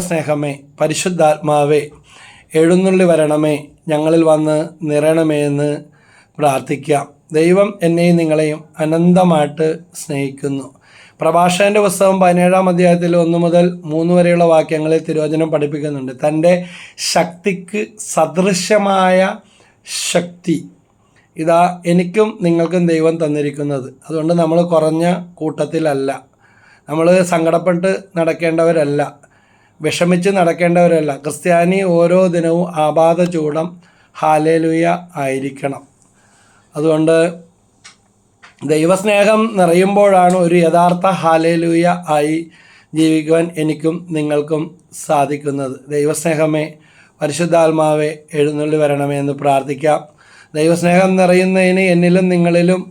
സ്നേഹമേ പരിശുദ്ധാത്മാവേ എഴുന്നള്ളി വരണമേ ഞങ്ങളിൽ വന്ന് നിറയണമേ എന്ന് പ്രാർത്ഥിക്കാം. ദൈവം എന്നെയും നിങ്ങളെയും അനന്തമായിട്ട് സ്നേഹിക്കുന്നു. പ്രഭാഷകന്റെ പുസ്തകം പതിനേഴാം അധ്യായത്തിൽ ഒന്ന് മുതൽ മൂന്ന് വരെയുള്ള വാക്യങ്ങളിൽ തിരുവചനം പഠിപ്പിക്കുന്നുണ്ട്. തന്റെ ശക്തിക്ക് സദൃശമായ ശക്തി ഇതാ എനിക്കും നിങ്ങൾക്കും ദൈവം തന്നിരിക്കുന്നത്. അതുകൊണ്ട് നമ്മൾ കുറഞ്ഞ കൂട്ടത്തിലല്ല. നമ്മൾ സങ്കടപ്പെട്ട് നടക്കേണ്ടവരല്ല. വിഷമിച്ച് നടക്കേണ്ടവരല്ല. ക്രിസ്ത്യാനി ഓരോ ദിനവും ആപാത ചൂടം ഹാലേലുയ ആയിരിക്കണം. അതുകൊണ്ട് ദൈവസ്നേഹം നിറയുമ്പോഴാണ് ഒരു യഥാർത്ഥ ഹാലേലൂയ ആയി ജീവിക്കുവാൻ എനിക്കും നിങ്ങൾക്കും സാധിക്കുന്നത്. ദൈവസ്നേഹമേ പരിശുദ്ധാത്മാവെ എഴുന്നള്ളി വരണമേ എന്ന് പ്രാർത്ഥിക്കാം. ദൈവസ്നേഹം നിറയുന്നതിന് എന്നിലും നിങ്ങളിലും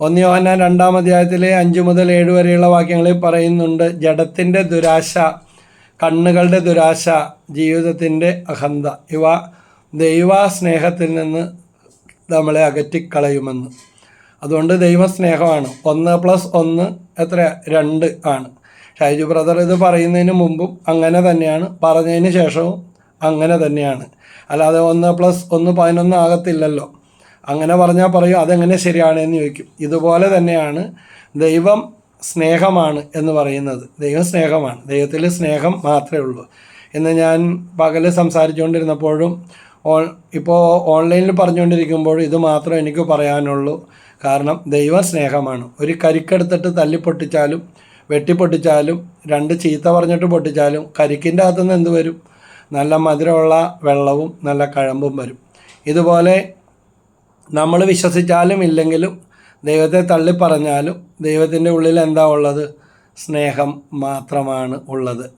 ഒന്ന് യോഹന്നാൻ രണ്ടാം അധ്യായത്തിലെ അഞ്ച് മുതൽ ഏഴ് വരെയുള്ള വാക്യങ്ങളിൽ പറയുന്നുണ്ട് ജഡത്തിന്റെ ദുരാശ കണ്ണുകളുടെ ദുരാശ ജീവിതത്തിന്റെ അഹന്ത ഇവ ദൈവസ്നേഹത്തിൽ നിന്ന് നമ്മളെ അകറ്റിക്കളയുമെന്ന്. അതുകൊണ്ട് ദൈവസ്നേഹമാണ്. ഒന്ന് പ്ലസ് ഒന്ന് എത്ര? രണ്ട് ആണ്. ഷൈജു ബ്രദർ ഇത് പറയുന്നതിന് മുമ്പും അങ്ങനെ തന്നെയാണ്. പറഞ്ഞതിന് ശേഷവും അങ്ങനെ തന്നെയാണ്. അല്ലാതെ ഒന്ന് പ്ലസ് ഒന്ന് പതിനൊന്ന് ആകത്തില്ലല്ലോ. അങ്ങനെ പറഞ്ഞാൽ പറയും അതെങ്ങനെ ശരിയാണ് എന്ന് ചോദിക്കും. ഇതുപോലെ തന്നെയാണ് ദൈവം സ്നേഹമാണ് എന്ന് പറയുന്നത്. ദൈവം സ്നേഹമാണ്. ദൈവത്തിൽ സ്നേഹം മാത്രമേ ഉള്ളൂ. എന്ന് ഞാൻ പകൽ സംസാരിച്ചുകൊണ്ടിരുന്നപ്പോഴും ഓൺ ഇപ്പോൾ ഓൺലൈനിൽ പറഞ്ഞുകൊണ്ടിരിക്കുമ്പോഴും ഇത് മാത്രമേ എനിക്ക് പറയാനുള്ളൂ. കാരണം ദൈവം സ്നേഹമാണ്. ഒരു കരിക്കെടുത്തിട്ട് തല്ലിപ്പൊട്ടിച്ചാലും വെട്ടിപ്പൊട്ടിച്ചാലും രണ്ട് ചീത്ത പറഞ്ഞിട്ട് പൊട്ടിച്ചാലും കരിക്കിന്റെ അകത്തുനിന്ന് എന്ത് വരും? നല്ല മധുരമുള്ള വെള്ളവും നല്ല കഴമ്പും വരും. ഇതുപോലെ നമ്മൾ വിശ്വസിച്ചാലും ഇല്ലെങ്കിലും ദൈവത്തെ തള്ളി പറഞ്ഞാലും ദൈവത്തിന്റെ ഉള്ളിൽ എന്താ ഉള്ളത്? സ്നേഹം മാത്രമാണ് ഉള്ളത്.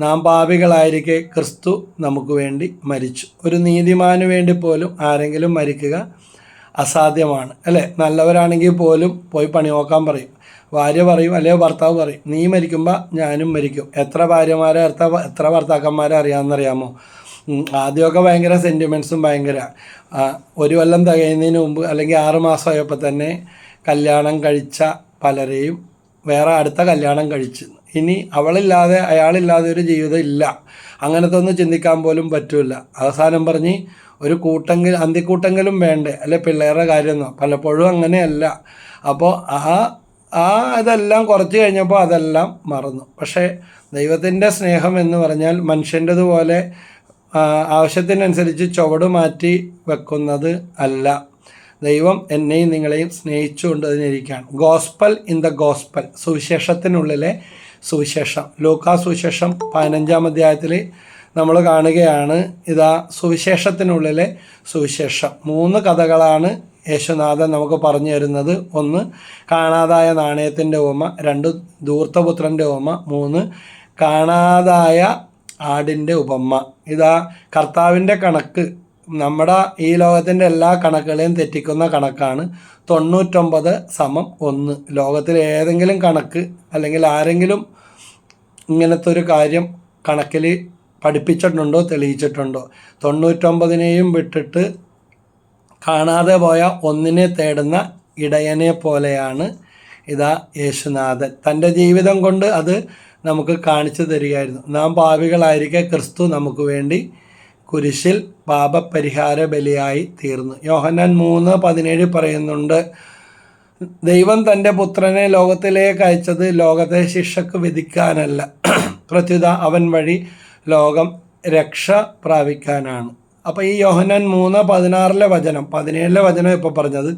നാം പാപികളായിരിക്കെ ക്രിസ്തു നമുക്ക് വേണ്ടി മരിച്ചു. ഒരു നീതിമാന് വേണ്ടി പോലും ആരെങ്കിലും മരിക്കുക അസാധ്യമാണ്. അല്ലേ? നല്ലവരാണെങ്കിൽ പോലും പോയി പണി നോക്കാൻ പറയും. ഭാര്യ പറയും അല്ലെങ്കിൽ ഭർത്താവ് പറയും നീ മരിക്കുമ്പോൾ ഞാനും മരിക്കും. എത്ര ഭാര്യമാരെ എത്ര എത്ര ഭർത്താക്കന്മാരെ അറിയാമെന്നറിയാമോ? ആദ്യമൊക്കെ ഭയങ്കര സെന്റിമെന്റ്സും ഭയങ്കര ഒരു കൊല്ലം തികയുന്നതിന് മുമ്പ് അല്ലെങ്കിൽ ആറുമാസമായപ്പോൾ തന്നെ കല്യാണം കഴിച്ച പലരെയും വേറെ അടുത്ത കല്യാണം കഴിച്ചു. ഇനി അവളില്ലാതെ അയാളില്ലാതെ ഒരു ജീവിതം ഇല്ല. അങ്ങനത്തെ ഒന്നും ചിന്തിക്കാൻ പോലും പറ്റില്ല അവസാനം പറഞ്ഞ് ഒരു കൂട്ടെങ്കിൽ അന്തിക്കൂട്ടെങ്കിലും വേണ്ടേ? അല്ലെ പിള്ളേരുടെ കാര്യമൊന്നും. പലപ്പോഴും അങ്ങനെയല്ല. അപ്പോൾ ആ ആ അതെല്ലാം കുറച്ച് കഴിഞ്ഞപ്പോൾ അതെല്ലാം മറന്നു. പക്ഷേ ദൈവത്തിന്റെ സ്നേഹം എന്ന് പറഞ്ഞാൽ മനുഷ്യന്റെതുപോലെ ആവശ്യത്തിനനുസരിച്ച് ചുവട് മാറ്റി വെക്കുന്നത് അല്ല. ദൈവം എന്നെയും നിങ്ങളെയും സ്നേഹിച്ചുകൊണ്ട് അതിനിരിക്കുകയാണ് ഗോസ്പൽ ഇൻ ദ ഗോസ്പൽ. സുവിശേഷത്തിനുള്ളിലെ സുവിശേഷം. ലൂക്കാ സുവിശേഷം പതിനഞ്ചാം അധ്യായത്തിൽ നമ്മൾ കാണുകയാണ്. ഇതാ സുവിശേഷത്തിനുള്ളിലെ സുവിശേഷം. മൂന്ന് കഥകളാണ് യേശുനാഥൻ നമുക്ക് പറഞ്ഞു തരുന്നത്. ഒന്ന് കാണാതായ നാണയത്തിന്റെ ഓമ രണ്ട് ധൂർത്തപുത്രന്റെ ഓമ മൂന്ന് കാണാതായ ആടിന്റെ ഉപമ. ഇതാ കർത്താവിന്റെ കണക്ക്. നമ്മുടെ ഈ ലോകത്തിന്റെ എല്ലാ കണക്കുകളെയും തെറ്റിക്കുന്ന കണക്കാണ് തൊണ്ണൂറ്റൊമ്പത് സമം ഒന്ന്. ലോകത്തിലെ ഏതെങ്കിലും കണക്ക് അല്ലെങ്കിൽ ആരെങ്കിലും ഇങ്ങനത്തെ ഒരു കാര്യം കണക്കിൽ പഠിപ്പിച്ചിട്ടുണ്ടോ തെളിയിച്ചിട്ടുണ്ടോ? തൊണ്ണൂറ്റൊമ്പതിനെയും വിട്ടിട്ട് കാണാതെ പോയ ഒന്നിനെ തേടുന്ന ഇടയനെ പോലെയാണ് ഇതാ യേശുനാഥൻ. തന്റെ ജീവിതം കൊണ്ട് അത് നമുക്ക് കാണിച്ചു തരികയായിരുന്നു. നാം പാപികളായിരിക്കെ ക്രിസ്തു നമുക്ക് വേണ്ടി കുരിശിൽ പാപപരിഹാര ബലിയായി തീർന്നു. യോഹന്നാൻ മൂന്ന് പതിനേഴ് പറയുന്നുണ്ട് ദൈവം തന്റെ പുത്രനെ ലോകത്തിലേക്ക് അയച്ചത് ലോകത്തെ ശിക്ഷക്ക് വിധിക്കാനല്ല. പ്രത്യുത അവൻ വഴി ലോകം രക്ഷ പ്രാപിക്കാനാണ്. അപ്പോൾ ഈ യോഹനാൻ മൂന്ന് പതിനാറിലെ വചനം പതിനേഴിലെ വചനം ഇപ്പോൾ പറഞ്ഞത്.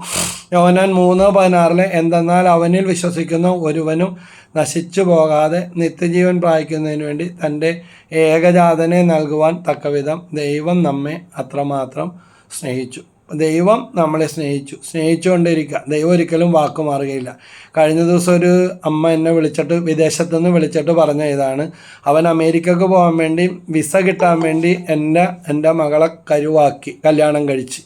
യോഹനാൻ മൂന്ന് പതിനാറിലെ എന്തെന്നാൽ അവനിൽ വിശ്വസിക്കുന്ന ഒരുവനും നശിച്ചു പോകാതെ നിത്യജീവൻ പ്രാപിക്കുന്നതിന് വേണ്ടി തന്റെ ഏകജാതനെ നൽകുവാൻ തക്കവിധം ദൈവം നമ്മെ അത്രമാത്രം സ്നേഹിച്ചു. ദൈവം നമ്മളെ സ്നേഹിച്ചു. സ്നേഹിച്ചുകൊണ്ടിരിക്കുക. ദൈവം ഒരിക്കലും വാക്ക് മാറുകയില്ല. കഴിഞ്ഞ ദിവസം ഒരു അമ്മ എന്നെ വിളിച്ചിട്ട് വിദേശത്തു നിന്ന് വിളിച്ചിട്ട് പറഞ്ഞ ഇതാണ്. അവൻ അമേരിക്കക്ക് പോകാൻ വേണ്ടി വിസ കിട്ടാൻ വേണ്ടി എന്റെ എന്റെ മകളെ കരുവാക്കി കല്യാണം കഴിച്ച്.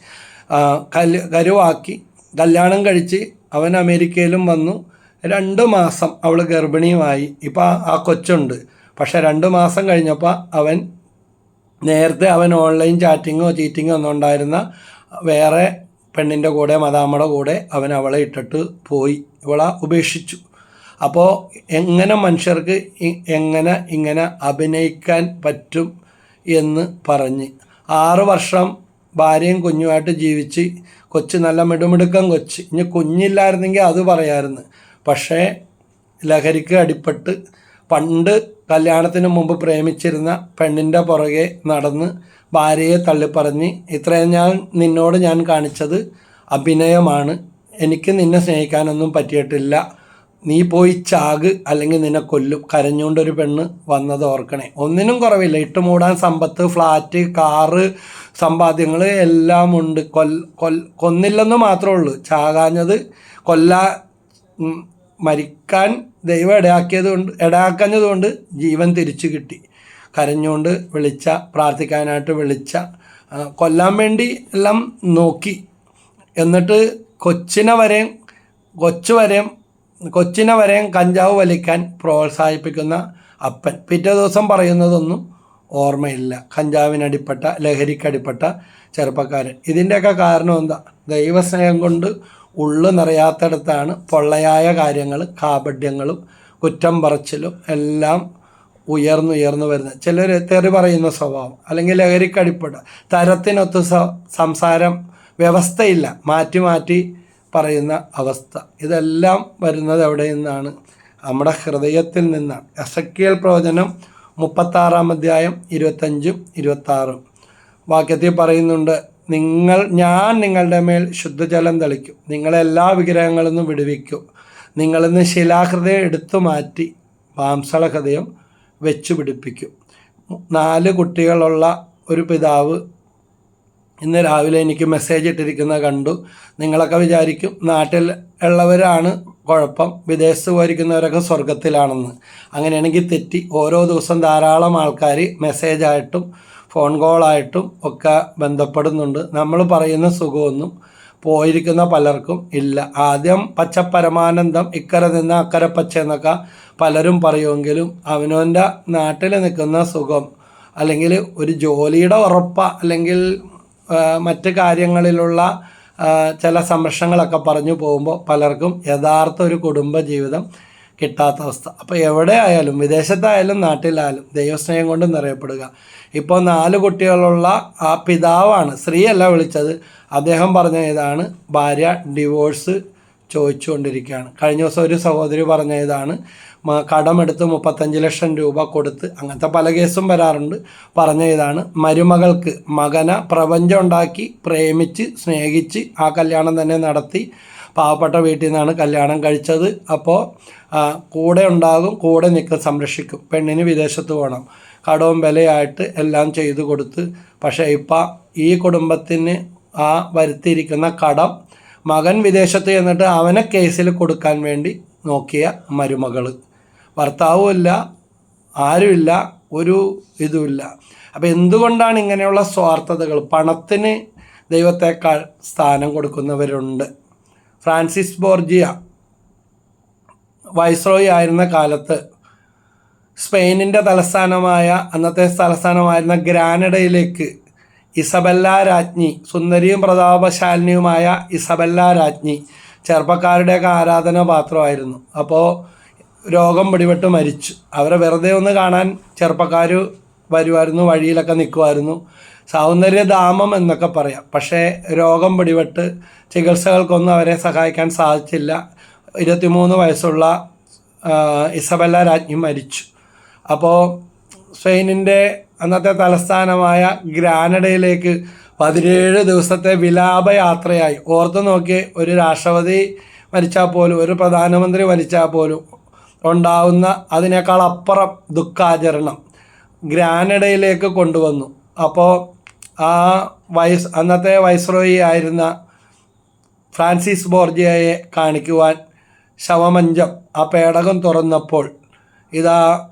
കൽ കരുവാക്കി കല്യാണം കഴിച്ച് അവൻ അമേരിക്കയിലും വന്നു. രണ്ട് മാസം അവൾ ഗർഭിണിയുമായി. ഇപ്പോൾ ആ കൊച്ചുണ്ട്. പക്ഷേ രണ്ട് മാസം കഴിഞ്ഞപ്പോൾ അവൻ നേരത്തെ അവൻ ഓൺലൈൻ ചാറ്റിങ്ങോ ചീറ്റിങ്ങോ ഒന്നും ഉണ്ടായിരുന്ന വേറെ പെണ്ണിന്റെ കൂടെ മദാമ്മയുടെ കൂടെ അവൻ അവളെ ഇട്ടിട്ട് പോയി. ഇവളെ ഉപേക്ഷിച്ചു. അപ്പോൾ എങ്ങനെ മനുഷ്യർക്ക് എങ്ങനെ ഇങ്ങനെ അഭിനയിക്കാൻ പറ്റും എന്ന് പറഞ്ഞ്. ആറ് വർഷം ഭാര്യയും കുഞ്ഞുമായിട്ട് ജീവിച്ച് കൊച്ച് നല്ല മിടുമിടുക്കം കൊച്ച്. ഇനി കുഞ്ഞില്ലായിരുന്നെങ്കിൽ അത് പറയായിരുന്നു. പക്ഷേ ലഹരിക്ക് അടിപ്പെട്ട് പണ്ട് കല്യാണത്തിന് മുമ്പ് പ്രേമിച്ചിരുന്ന പെണ്ണിന്റെ പുറകെ നടന്ന് ഭാര്യയെ തള്ളിപ്പറഞ്ഞ് ഇത്രയും ഞാൻ നിന്നോട് ഞാൻ കാണിച്ചത് അഭിനയമാണ്. എനിക്ക് നിന്നെ സ്നേഹിക്കാനൊന്നും പറ്റിയിട്ടില്ല. നീ പോയി ചാക് അല്ലെങ്കിൽ നിന്നെ കൊല്ലും കരഞ്ഞുകൊണ്ടൊരു പെണ്ണ് വന്നത് ഓർക്കണേ. ഒന്നിനും കുറവില്ല. ഇട്ട് മൂടാൻ സമ്പത്ത് ഫ്ലാറ്റ് കാറ് സമ്പാദ്യങ്ങൾ എല്ലാം ഉണ്ട്. കൊൽ കൊൽ കൊന്നില്ലെന്ന് മാത്രമേ ഉള്ളൂ. ചാകാഞ്ഞത് കൊല്ല മരിക്കാൻ ദൈവം ഇടയാക്കിയത് കൊണ്ട് ഇടയാക്കഞ്ഞതുകൊണ്ട് ജീവൻ തിരിച്ചു കിട്ടി. കരഞ്ഞുകൊണ്ട് വിളിച്ച പ്രാർത്ഥിക്കാനായിട്ട് വിളിച്ച കൊല്ലാൻ വേണ്ടി എല്ലാം നോക്കി. എന്നിട്ട് കൊച്ചിനെ വരെയും കൊച്ചു വരെയും കൊച്ചിനെ വരെയും കഞ്ചാവ് വലിക്കാൻ പ്രോത്സാഹിപ്പിക്കുന്ന അപ്പൻ. പിറ്റേ ദിവസം പറയുന്നതൊന്നും ഓർമ്മയില്ല. കഞ്ചാവിനടിപ്പെട്ട ലഹരിക്കടിപ്പെട്ട ചെറുപ്പക്കാരൻ. ഇതിന്റെയൊക്കെ കാരണം എന്താ? ദൈവസ്നേഹം കൊണ്ട് ഉള്ളു നിറയാത്തടത്താണ് പൊള്ളയായ കാര്യങ്ങൾ കാപഡ്യങ്ങളും കുറ്റം പറച്ചിലും എല്ലാം ഉയർന്നുയർന്നു വരുന്നത് ചിലർ തെറി പറയുന്ന സ്വഭാവം അല്ലെങ്കിൽ ലഹരിക്കടിപ്പെട്ട തരത്തിനൊത്ത് സംസാരം വ്യവസ്ഥയില്ല. മാറ്റി മാറ്റി പറയുന്ന അവസ്ഥ. ഇതെല്ലാം വരുന്നത് എവിടെ നിന്നാണ്? നമ്മുടെ ഹൃദയത്തിൽ നിന്നാണ്. എസക്കിയൽ പ്രവചനം മുപ്പത്താറാം അധ്യായം ഇരുപത്തഞ്ചും ഇരുപത്താറും. വാക്യത്തിൽ പറയുന്നുണ്ട് നിങ്ങൾ ഞാൻ നിങ്ങളുടെ മേൽ ശുദ്ധജലം തളിക്കും. നിങ്ങളെല്ലാ വിഗ്രഹങ്ങളിൽ നിന്നും വിടുവിക്കും. നിങ്ങളിൽ നിന്ന് ശിലാഹൃദയം എടുത്തു മാറ്റി. മാംസള ഹൃദയം വെച്ചു പിടിപ്പിക്കും. നാല് കുട്ടികളുള്ള ഒരു പിതാവ് ഇന്ന് രാവിലെ എനിക്ക് മെസ്സേജ് ഇട്ടിരിക്കുന്നത് കണ്ടു. നിങ്ങളൊക്കെ വിചാരിക്കും നാട്ടിൽ ഉള്ളവരാണ് കുഴപ്പം വിദേശത്ത് പോയിരിക്കുന്നവരൊക്കെ സ്വർഗത്തിലാണെന്ന് അങ്ങനെയാണെങ്കിൽ തെറ്റി. ഓരോ ദിവസം ധാരാളം ആൾക്കാർ മെസ്സേജായിട്ടും ഫോൺ കോളായിട്ടും ഒക്കെ ബന്ധപ്പെടുന്നുണ്ട്. നമ്മൾ പറയുന്ന സുഖമൊന്നും പോയിരിക്കുന്ന പലർക്കും ഇല്ല. ആദ്യം പച്ച പരമാനന്ദം ഇക്കരെ നിന്ന് അക്കരെ പച്ച എന്നൊക്കെ പലരും പറയുമെങ്കിലും അവനവന്റെ നാട്ടിൽ നിൽക്കുന്ന സുഖം അല്ലെങ്കിൽ ഒരു ജോലിയുടെ ഉറപ്പ അല്ലെങ്കിൽ മറ്റ് കാര്യങ്ങളിലുള്ള ചില സംരക്ഷണങ്ങളൊക്കെ പറഞ്ഞു പോകുമ്പോൾ പലർക്കും യഥാർത്ഥ ഒരു കുടുംബ ജീവിതം കിട്ടാത്ത അവസ്ഥ. അപ്പോൾ എവിടെ ആയാലും വിദേശത്തായാലും നാട്ടിലായാലും ദൈവസ്നേഹം കൊണ്ട് നിറയപ്പെടുക. ഇപ്പോൾ നാല് കുട്ടികളുള്ള ആ പിതാവാണ് സ്ത്രീയല്ല വിളിച്ചത്. അദ്ദേഹം പറഞ്ഞ ഇതാണ് ഭാര്യ ഡിവോഴ്സ് ചോദിച്ചുകൊണ്ടിരിക്കുകയാണ്. കഴിഞ്ഞ ദിവസം ഒരു സഹോദരി പറഞ്ഞ ഇതാണ് കടമെടുത്ത് മുപ്പത്തഞ്ച് ലക്ഷം രൂപ കൊടുത്ത് അങ്ങനത്തെ പല കേസും വരാറുണ്ട്. പറഞ്ഞ ഇതാണ് മരുമകൾക്ക് മകന പ്രപഞ്ചം ഉണ്ടാക്കി പ്രേമിച്ച് സ്നേഹിച്ച് ആ കല്യാണം തന്നെ നടത്തി. പാവപ്പെട്ട വീട്ടിൽ നിന്നാണ് കല്യാണം കഴിച്ചത്. അപ്പോൾ കൂടെ ഉണ്ടാകും കൂടെ നിൽക്കും സംരക്ഷിക്കും. പെണ്ണിന് വിദേശത്ത് പോകണം കടവും വിലയായിട്ട് എല്ലാം ചെയ്തു കൊടുത്ത്. പക്ഷേ ഇപ്പം ഈ കുടുംബത്തിന് ആ വരുത്തിയിരിക്കുന്ന കടം മകൻ വിദേശത്ത് ചെന്നിട്ട് അവനെ കേസിൽ കൊടുക്കാൻ വേണ്ടി നോക്കിയ മരുമകൾ ഭർത്താവുമില്ല ആരുമില്ല ഒരു ഇതുമില്ല. അപ്പോൾ എന്തുകൊണ്ടാണ് ഇങ്ങനെയുള്ള സ്വാർത്ഥതകൾ? പണത്തിന് ദൈവത്തെക്കാൾ സ്ഥാനം കൊടുക്കുന്നവരുണ്ട്. ഫ്രാൻസിസ് ബോർജിയ വൈസ്രോയി ആയിരുന്ന കാലത്ത് സ്പെയിനിന്റെ തലസ്ഥാനമായ അന്നത്തെ തലസ്ഥാനമായിരുന്ന ഗ്രാനഡയിലേക്ക് ഇസബല്ല രാജ്ഞി സുന്ദരിയും പ്രതാപശാലിനിയുമായ ഇസബല്ല രാജ്ഞി ചെറുപ്പക്കാരുടെയൊക്കെ ആരാധനാപാത്രമായിരുന്നു അപ്പോൾ രോഗം പിടിപെട്ട് മരിച്ചു. അവരെ വെറുതെ ഒന്ന് കാണാൻ ചെറുപ്പക്കാർ വരുമായിരുന്നു വഴിയിലൊക്കെ നിൽക്കുമായിരുന്നു സൗന്ദര്യധാമം എന്നൊക്കെ പറയാം. പക്ഷേ രോഗം പിടിപെട്ട് ചികിത്സകൾക്കൊന്നും അവരെ സഹായിക്കാൻ സാധിച്ചില്ല. ഇരുപത്തിമൂന്ന് വയസ്സുള്ള ഇസബല്ല രാജ്ഞി മരിച്ചു. അപ്പോൾ സ്പെയിനിന്റെ അന്നത്തെ തലസ്ഥാനമായ ഗ്രാനഡയിലേക്ക് പതിനേഴ് ദിവസത്തെ വിലാപയാത്രയായി. ഓർത്ത് നോക്കി ഒരു രാഷ്ട്രപതി മരിച്ചാൽ പോലും ഒരു പ്രധാനമന്ത്രി മരിച്ചാൽ പോലും ഉണ്ടാവുന്ന അതിനേക്കാൾ അപ്പുറം ദുഃഖാചരണം ഗ്രാനഡയിലേക്ക് കൊണ്ടുവന്നു. അപ്പോൾ ആ വൈസ് അന്നത്തെ വൈസ്രോയി ആയിരുന്ന ഫ്രാൻസിസ് ബോർജിയയെ കാണിക്കുവാൻ ശവമഞ്ചം ആ പേടകം തുറന്നപ്പോൾ ഇതാ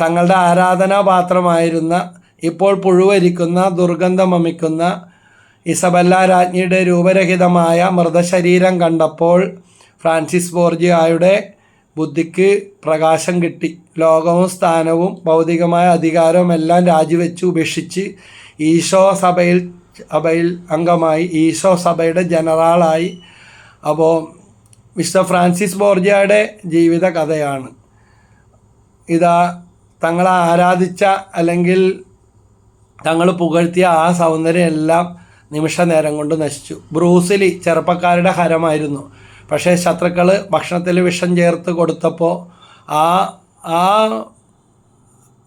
തങ്ങളുടെ ആരാധനാപാത്രമായിരുന്ന ഇപ്പോൾ പുഴുവരിക്കുന്ന ദുർഗന്ധമമിക്കുന്ന ഇസബല്ല രാജ്ഞിയുടെ രൂപരഹിതമായ മൃതശരീരം കണ്ടപ്പോൾ ഫ്രാൻസിസ് ബോർജിയായുടെ ബുദ്ധിക്ക് പ്രകാശം കിട്ടി. ലോകവും സ്ഥാനവും ഭൗതികമായ അധികാരവും എല്ലാം രാജിവെച്ച് ഉപേക്ഷിച്ച് ഈശോ സഭയിൽ സഭയിൽ അംഗമായി ഈശോ സഭയുടെ ജനറാളായി. അപ്പോൾ മിസ്റ്റർ ഫ്രാൻസിസ് ബോർജിയയുടെ ജീവിത കഥയാണ്. ഇതാ തങ്ങളെ ആരാധിച്ച അല്ലെങ്കിൽ തങ്ങൾ പുകഴ്ത്തിയ ആ സൗന്ദര്യം എല്ലാം നിമിഷ നേരം കൊണ്ട് നശിച്ചു. ബ്രൂസിലി ചെറുപ്പക്കാരുടെ ഹരമായിരുന്നു. പക്ഷേ ശത്രുക്കൾ ഭക്ഷണത്തിൽ വിഷം ചേർത്ത് കൊടുത്തപ്പോൾ ആ ആ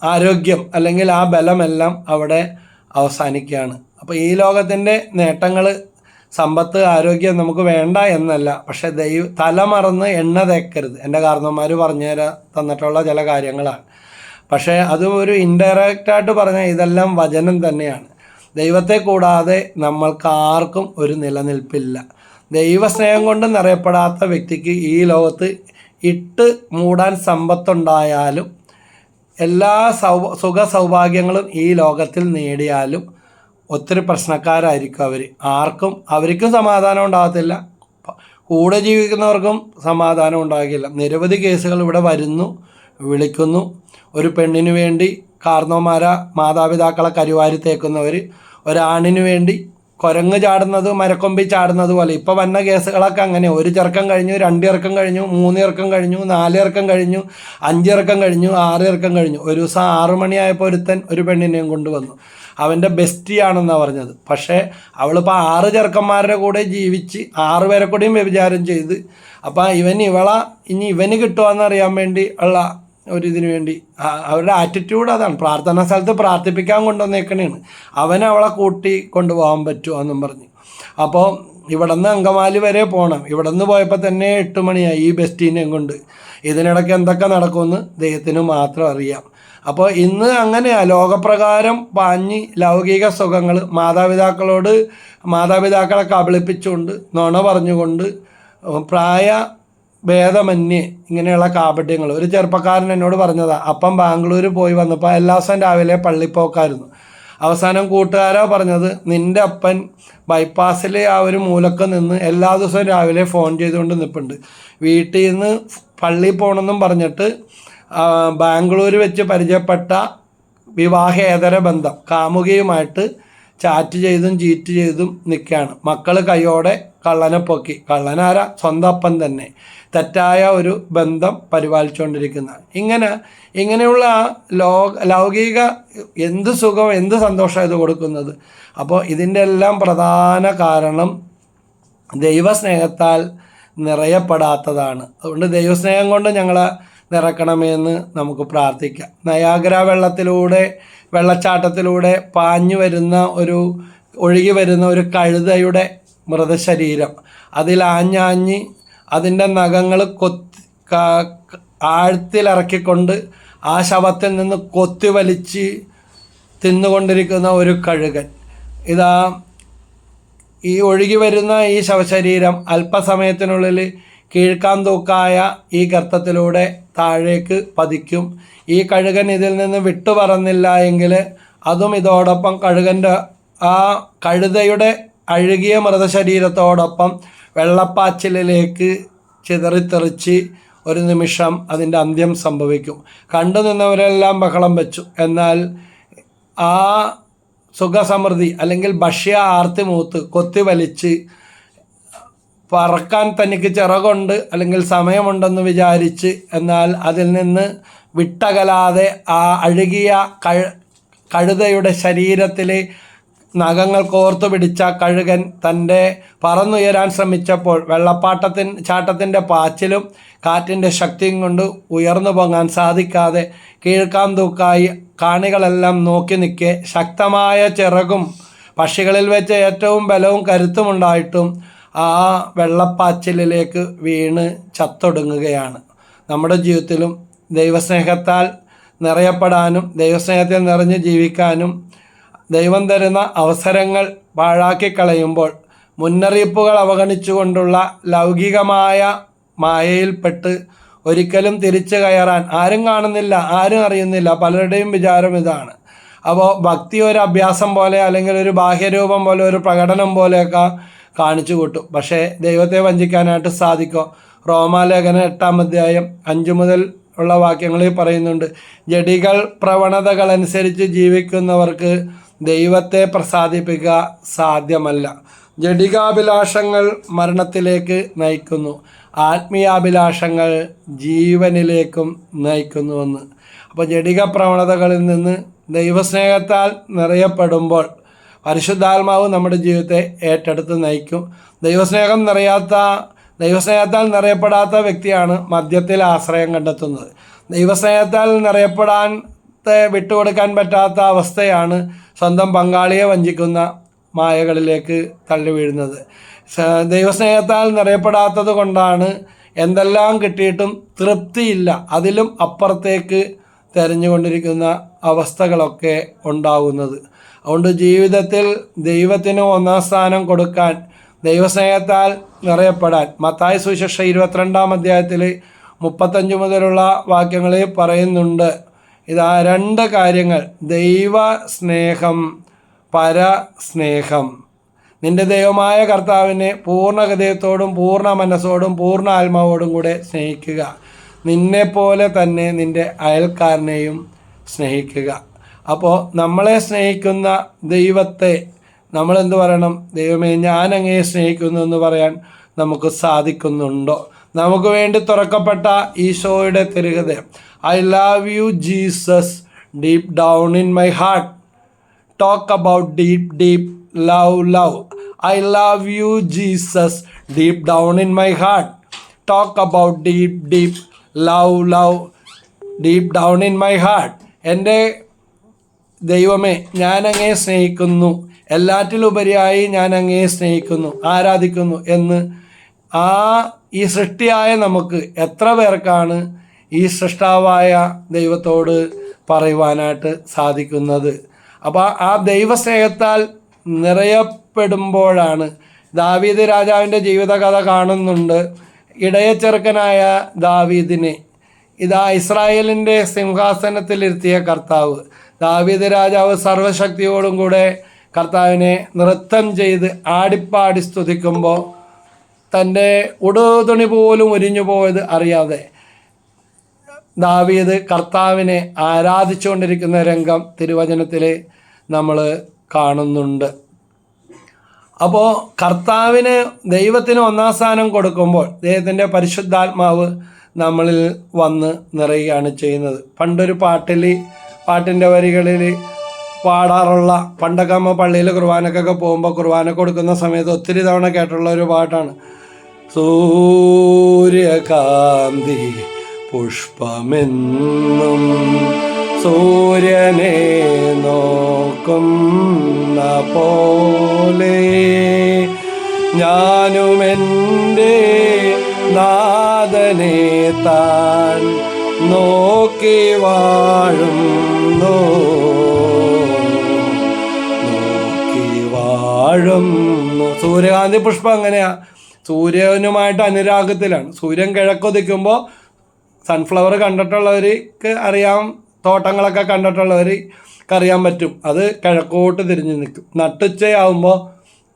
ആരോഗ്യം അല്ലെങ്കിൽ ആ ബലമെല്ലാം അവിടെ അവസാനിക്കുകയാണ്. അപ്പോൾ ഈ ലോകത്തിന്റെ നേട്ടങ്ങൾ സമ്പത്ത് ആരോഗ്യം നമുക്ക് വേണ്ട എന്നല്ല. പക്ഷേ ദൈവ തലമറന്ന് എണ്ണ തേക്കരുത്. എന്റെ കാരണന്മാർ പറഞ്ഞു തരാ തന്നിട്ടുള്ള ചില കാര്യങ്ങളാണ്. പക്ഷേ അത് ഒരു ഇൻഡയറക്റ്റായിട്ട് പറഞ്ഞാൽ ഇതെല്ലാം വചനം തന്നെയാണ്. ദൈവത്തെ കൂടാതെ നമ്മൾക്ക് ആർക്കും ഒരു നിലനിൽപ്പില്ല. ദൈവസ്നേഹം കൊണ്ട് നിറയപ്പെടാത്ത വ്യക്തിക്ക് ഈ ലോകത്ത് ഇട്ട് മൂടാൻ സമ്പത്തുണ്ടായാലും എല്ലാ സൗ സുഖ സൗഭാഗ്യങ്ങളും ഈ ലോകത്തിൽ നേടിയാലും ഒത്തിരി പ്രശ്നക്കാരായിരിക്കും അവർ ആർക്കും അവർക്കും സമാധാനം ഉണ്ടാകത്തില്ല. കൂടെ ജീവിക്കുന്നവർക്കും സമാധാനം ഉണ്ടാകില്ല. നിരവധി കേസുകൾ ഇവിടെ വരുന്നു വിളിക്കുന്നു. ഒരു പെണ്ണിന് വേണ്ടി കാർന്നോമാര മാതാപിതാക്കളെ കരുവാരി തേക്കുന്നവർ ഒരാണിന് വേണ്ടി കുരങ്ങ് ചാടുന്നത് മരക്കൊമ്പി ചാടുന്നത് പോലെ. ഇപ്പോൾ വന്ന കേസുകളൊക്കെ അങ്ങനെ. ഒരു ചെറുക്കം കഴിഞ്ഞു രണ്ട് ഇറക്കം കഴിഞ്ഞു മൂന്ന് ഇറക്കം കഴിഞ്ഞു നാല് ഇറക്കം കഴിഞ്ഞു അഞ്ച് ഇറക്കം കഴിഞ്ഞു ആറ് ഇറക്കം കഴിഞ്ഞു. ഒരു ദിവസം ആറു മണിയായപ്പോൾ ഒരുത്തൻ ഒരു പെണ്ണിനെയും കൊണ്ടുവന്നു. അവന്റെ ബെസ്റ്റിയാണെന്നാണ് പറഞ്ഞത്. പക്ഷേ അവളിപ്പോൾ ആറ് ചെറുക്കന്മാരുടെ കൂടെ ജീവിച്ച് ആറ് പേരെ കൂടെയും വ്യഭിചാരം ചെയ്ത്. അപ്പോൾ ഇവൻ ഇവള ഇനി ഇവന് കിട്ടുമെന്ന് അറിയാൻ വേണ്ടി ഉള്ള ഒരു വേണ്ടി. അവരുടെ ആറ്റിറ്റ്യൂഡ് അതാണ്. പ്രാർത്ഥനാ സ്ഥലത്ത് പ്രാർത്ഥിപ്പിക്കാൻ കൊണ്ടുവന്നേക്കണേണ്. അവൻ അവളെ കൂട്ടി കൊണ്ടുപോകാൻ പറ്റുമോ എന്നും പറഞ്ഞു. അപ്പോൾ ഇവിടെ നിന്ന് അങ്കമാലി വരെ പോകണം ഇവിടെ നിന്ന് പോയപ്പോൾ തന്നെ എട്ട് മണിയായി ഈ ബെസ്റ്റീനെയും കൊണ്ട്. ഇതിനിടയ്ക്ക് എന്തൊക്കെ നടക്കുമെന്ന് ദൈവത്തിന് മാത്രം അറിയാം. അപ്പോൾ ഇന്ന് അങ്ങനെയാ. ലോകപ്രകാരം പാഞ്ഞി ലൗകിക സുഖങ്ങൾ മാതാപിതാക്കളോട് മാതാപിതാക്കളെ കബളിപ്പിച്ചുകൊണ്ട് നുണ പറഞ്ഞുകൊണ്ട് പ്രായ ഭേദമന്യേ ഇങ്ങനെയുള്ള കാപട്യങ്ങൾ. ഒരു ചെറുപ്പക്കാരൻ എന്നോട് പറഞ്ഞതാ അപ്പം ബാംഗ്ലൂർ പോയി വന്നപ്പോൾ എല്ലാ ദിവസവും രാവിലെ പള്ളിപ്പോക്കായിരുന്നു. അവസാനം കൂട്ടുകാരോ പറഞ്ഞത് നിന്റെ അപ്പൻ ബൈപ്പാസിലെ ആ ഒരു മൂലക്ക് നിന്ന് എല്ലാ ദിവസവും രാവിലെ ഫോൺ ചെയ്തുകൊണ്ട് നിൽപ്പുണ്ട് വീട്ടിൽ നിന്ന് പള്ളിയിൽ പോകണമെന്നും പറഞ്ഞിട്ട് ബാംഗ്ലൂർ വെച്ച് പരിചയപ്പെട്ട വിവാഹേതര ബന്ധം. കാമുകിയുമായിട്ട് ചാറ്റ് ചെയ്തും ചീറ്റ് ചെയ്തും നിൽക്കുകയാണ് മക്കൾ കൈയോടെ കള്ളനെ പൊക്കി കള്ളനാര? സ്വന്തം തന്നെ. തെറ്റായ ഒരു ബന്ധം പരിപാലിച്ചുകൊണ്ടിരിക്കുന്ന ഇങ്ങനെ ഇങ്ങനെയുള്ള ലോക ലൗകിക എന്ത് സുഖം എന്ത് സന്തോഷം ഇത് കൊടുക്കുന്നത്? അപ്പോൾ ഇതിന്റെ എല്ലാം പ്രധാന കാരണം ദൈവസ്നേഹത്താൽ നിറയപ്പെടാത്തതാണ്. അതുകൊണ്ട് ദൈവസ്നേഹം കൊണ്ട് ഞങ്ങളെ നിറക്കണമെന്ന് നമുക്ക് പ്രാർത്ഥിക്കാം. നയാഗ്ര വെള്ളത്തിലൂടെ വെള്ളച്ചാട്ടത്തിലൂടെ പാഞ്ഞു വരുന്ന ഒരു ഒഴുകി വരുന്ന ഒരു കഴുതയുടെ മൃതശരീരം. അതിൽ ആഞ്ഞാഞ്ഞ് അതിന്റെ നഖങ്ങൾ കൊത്തി ആഴത്തിലിറക്കിക്കൊണ്ട് ആ ശവത്തിൽ നിന്ന് കൊത്തി വലിച്ച് തിന്നുകൊണ്ടിരിക്കുന്ന ഒരു കഴുകൻ. ഇതാ ഈ ഒഴുകി വരുന്ന ഈ ശവശരീരം അല്പസമയത്തിനുള്ളിൽ കീഴ്ക്കാൻ തൂക്കായ ഈ ഗർത്തത്തിലൂടെ താഴേക്ക് പതിക്കും. ഈ കഴുകൻ ഇതിൽ നിന്ന് വിട്ടു പറന്നില്ല എങ്കിൽ അതും ഇതോടൊപ്പം കഴുകന്റെ ആ കഴുതയുടെ അഴുകിയ മൃതശരീരത്തോടൊപ്പം വെള്ളപ്പാച്ചിലേക്ക് ചിതറിത്തെറിച്ച് ഒരു നിമിഷം അതിന്റെ അന്ത്യം സംഭവിക്കും. കണ്ടു നിന്നവരെല്ലാം ബഹളം വെച്ചു. എന്നാൽ ആ സുഖസമൃദ്ധി അല്ലെങ്കിൽ ഭക്ഷ്യ ആർത്തി മൂത്ത് കൊത്തി വലിച്ച് പറക്കാൻ തനിക്ക് ചിറകുണ്ട് അല്ലെങ്കിൽ സമയമുണ്ടെന്ന് വിചാരിച്ച് എന്നാൽ അതിൽ നിന്ന് വിട്ടകലാതെ ആ അഴുകിയ കഴ കഴുതയുടെ ശരീരത്തിൽ നഖങ്ങൾ കോർത്തു പിടിച്ച കഴുകൻ തന്റെ പറന്നുയരാൻ ശ്രമിച്ചപ്പോൾ വെള്ളപ്പാട്ടത്തിൻ ചാട്ടത്തിന്റെ പാച്ചിലും കാറ്റിന്റെ ശക്തിയും കൊണ്ട് ഉയർന്നു പൊങ്ങാൻ സാധിക്കാതെ കീഴ്ക്കാൻ തൂക്കായി കാണികളെല്ലാം നോക്കി നിൽക്കെ ശക്തമായ ചിറകും പക്ഷികളിൽ വെച്ച് ഏറ്റവും ബലവും കരുത്തുമുണ്ടായിട്ടും ആ വെള്ളപ്പാച്ചിലിലേക്ക് വീണ് ചത്തൊടുങ്ങുകയാണ്. നമ്മുടെ ജീവിതത്തിലും ദൈവസ്നേഹത്താൽ നിറയപ്പെടാനും ദൈവസ്നേഹത്തിൽ നിറഞ്ഞ് ജീവിക്കാനും ദൈവം തരുന്ന അവസരങ്ങൾ പാഴാക്കി കളയുമ്പോൾ മുന്നറിയിപ്പുകൾ അവഗണിച്ചുകൊണ്ടുള്ള ലൗകികമായ മായയിൽപ്പെട്ട് ഒരിക്കലും തിരിച്ചു കയറാൻ ആരും കാണുന്നില്ല ആരും അറിയുന്നില്ല. പലരുടെയും വിചാരം ഇതാണ്. അപ്പോൾ ഭക്തി ഒരു അഭ്യാസം പോലെ അല്ലെങ്കിൽ ഒരു ബാഹ്യരൂപം പോലെ ഒരു പ്രകടനം പോലെയൊക്കെ കാണിച്ചു കൂട്ടും. പക്ഷേ ദൈവത്തെ വഞ്ചിക്കാനായിട്ട് സാധിക്കും? റോമാലേഖന എട്ടാം അധ്യായം അഞ്ചു മുതൽ ഉള്ള വാക്യങ്ങളിൽ പറയുന്നുണ്ട് ജഡികൾ പ്രവണതകൾ അനുസരിച്ച് ജീവിക്കുന്നവർക്ക് ദൈവത്തെ പ്രസാദിപ്പിക്കുക സാധ്യമല്ല. ജഡികാഭിലാഷങ്ങൾ മരണത്തിലേക്ക് നയിക്കുന്നു. ആത്മീയാഭിലാഷങ്ങൾ ജീവനിലേക്കും നയിക്കുന്നുവെന്ന്. അപ്പോൾ ജഡിക പ്രവണതകളിൽ നിന്ന് ദൈവസ്നേഹത്താൽ നിറയപ്പെടുമ്പോൾ പരിശുദ്ധാത്മാവ് നമ്മുടെ ജീവിതത്തെ ഏറ്റെടുത്ത് നയിക്കും. ദൈവസ്നേഹം നിറയാത്ത ദൈവസ്നേഹത്താൽ നിറയപ്പെടാത്ത വ്യക്തിയാണ് മദ്യത്തിൽ ആശ്രയം കണ്ടെത്തുന്നത്. ദൈവസ്നേഹത്താൽ നിറയപ്പെടാൻ വിട്ടുകൊടുക്കാൻ പറ്റാത്ത അവസ്ഥയാണ് സ്വന്തം പങ്കാളിയെ വഞ്ചിക്കുന്ന മായകളിലേക്ക് തള്ളി വീഴുന്നത്. ദൈവസ്നേഹത്താൽ നിറയപ്പെടാത്തത് കൊണ്ടാണ് എന്തെല്ലാം കിട്ടിയിട്ടും തൃപ്തിയില്ല. അതിലും അപ്പുറത്തേക്ക് തെരഞ്ഞുകൊണ്ടിരിക്കുന്ന അവസ്ഥകളൊക്കെ ഉണ്ടാകുന്നത് അതുകൊണ്ട് ജീവിതത്തിൽ ദൈവത്തിന് ഒന്നാം സ്ഥാനം കൊടുക്കാൻ ദൈവസ്നേഹത്താൽ നിറയപ്പെടാൻ മത്തായ സുശേഷ ഇരുപത്തിരണ്ടാം അധ്യായത്തിൽ മുപ്പത്തഞ്ച് മുതലുള്ള വാക്യങ്ങളിൽ പറയുന്നുണ്ട്. ഇതാ രണ്ട് കാര്യങ്ങൾ. ദൈവ സ്നേഹം പരസ്നേഹം. നിന്റെ ദൈവമായ കർത്താവിനെ പൂർണ ഹൃദയത്തോടും പൂർണ മനസ്സോടും പൂർണ ആത്മാവോടും കൂടെ സ്നേഹിക്കുക. നിന്നെപ്പോലെ തന്നെ നിന്റെ അയൽക്കാരനെയും സ്നേഹിക്കുക. അപ്പോൾ നമ്മളെ സ്നേഹിക്കുന്ന ദൈവത്തെ നമ്മൾ എന്ത് പറയണം? ദൈവമേ ഞാൻ അങ്ങയെ സ്നേഹിക്കുന്നു എന്ന് പറയാൻ നമുക്ക് സാധിക്കുന്നുണ്ടോ? നമുക്ക് വേണ്ടി തുറക്കപ്പെട്ട ഈശോയുടെ തിരുഹൃദയം I love you Jesus deep down in my heart talk about deep deep love love I love you Jesus deep down in my heart talk about deep deep love love deep down in my heart എന്റെ ദൈവമേ ഞാൻ അങ്ങേ സ്നേഹിക്കുന്നു. എല്ലാറ്റിലുപരിയായി ഞാൻ അങ്ങേ സ്നേഹിക്കുന്നു ആരാധിക്കുന്നു എന്ന് ആ ഈ സൃഷ്ടിയായ നമുക്ക് എത്ര പേർക്കാണ് ഈ സൃഷ്ടാവായ ദൈവത്തോട് പറയുവാനായിട്ട് സാധിക്കുന്നത്? അപ്പോൾ ആ ദൈവസ്നേഹത്താൽ നിറയപ്പെടുമ്പോഴാണ് ദാവീദ് രാജാവിന്റെ ജീവിതകഥ കാണുന്നുണ്ട്. ഇടയച്ചെറുക്കനായ ദാവീദിനെ. ഇതാ ഇസ്രായേലിന്റെ സിംഹാസനത്തിലിരുത്തിയ കർത്താവ്. ദാവീദ് രാജാവ് സർവശക്തിയോടും കൂടെ കർത്താവിനെ നൃത്തം ചെയ്ത് ആടിപ്പാടി സ്തുതിക്കുമ്പോൾ തന്റെ ഉടുതുണി പോലും ഒരിഞ്ഞു പോയത് അറിയാതെ ദാവീദ് കർത്താവിനെ ആരാധിച്ചുകൊണ്ടിരിക്കുന്ന രംഗം തിരുവചനത്തിൽ നമ്മൾ കാണുന്നുണ്ട്. അപ്പോൾ കർത്താവിന് ദൈവത്തിന് ഒന്നാം സ്ഥാനം കൊടുക്കുമ്പോൾ ദൈവത്തിന്റെ പരിശുദ്ധാത്മാവ് നമ്മളിൽ വന്ന് നിറയുകയാണ് ചെയ്യുന്നത്. പണ്ടൊരു പാട്ടിൽ പാട്ടിന്റെ വരികളിൽ പാടാറുള്ള പണ്ടൊക്കെ നമ്മൾ പള്ളിയിൽ കുർബാനക്കൊക്കെ പോകുമ്പോൾ കുർബാന കൊടുക്കുന്ന സമയത്ത് ഒത്തിരി തവണ കേട്ടുള്ള ഒരു പാട്ടാണ്. സൂര്യകാന്തി പുഷ്പമെന്നും സൂര്യനെ നോക്കുന്ന പോലെ ഞാനുമെന്റെ നാദനെ താൻ നോക്കി വാഴുന്നു. നോക്കി വാഴുന്നു. സൂര്യകാന്തി പുഷ്പം എങ്ങനെയാ? സൂര്യനുമായിട്ട് അനുരാഗത്തിലാണ്. സൂര്യൻ കിഴക്കൊതിക്കുമ്പോൾ സൺഫ്ലവർ കണ്ടിട്ടുള്ളവർക്ക് അറിയാം തോട്ടങ്ങളൊക്കെ കണ്ടിട്ടുള്ളവർക്ക് അറിയാൻ പറ്റും. അത് കിഴക്കോട്ട് തിരിഞ്ഞ് നിൽക്കും. നട്ടുച്ചയാവുമ്പോൾ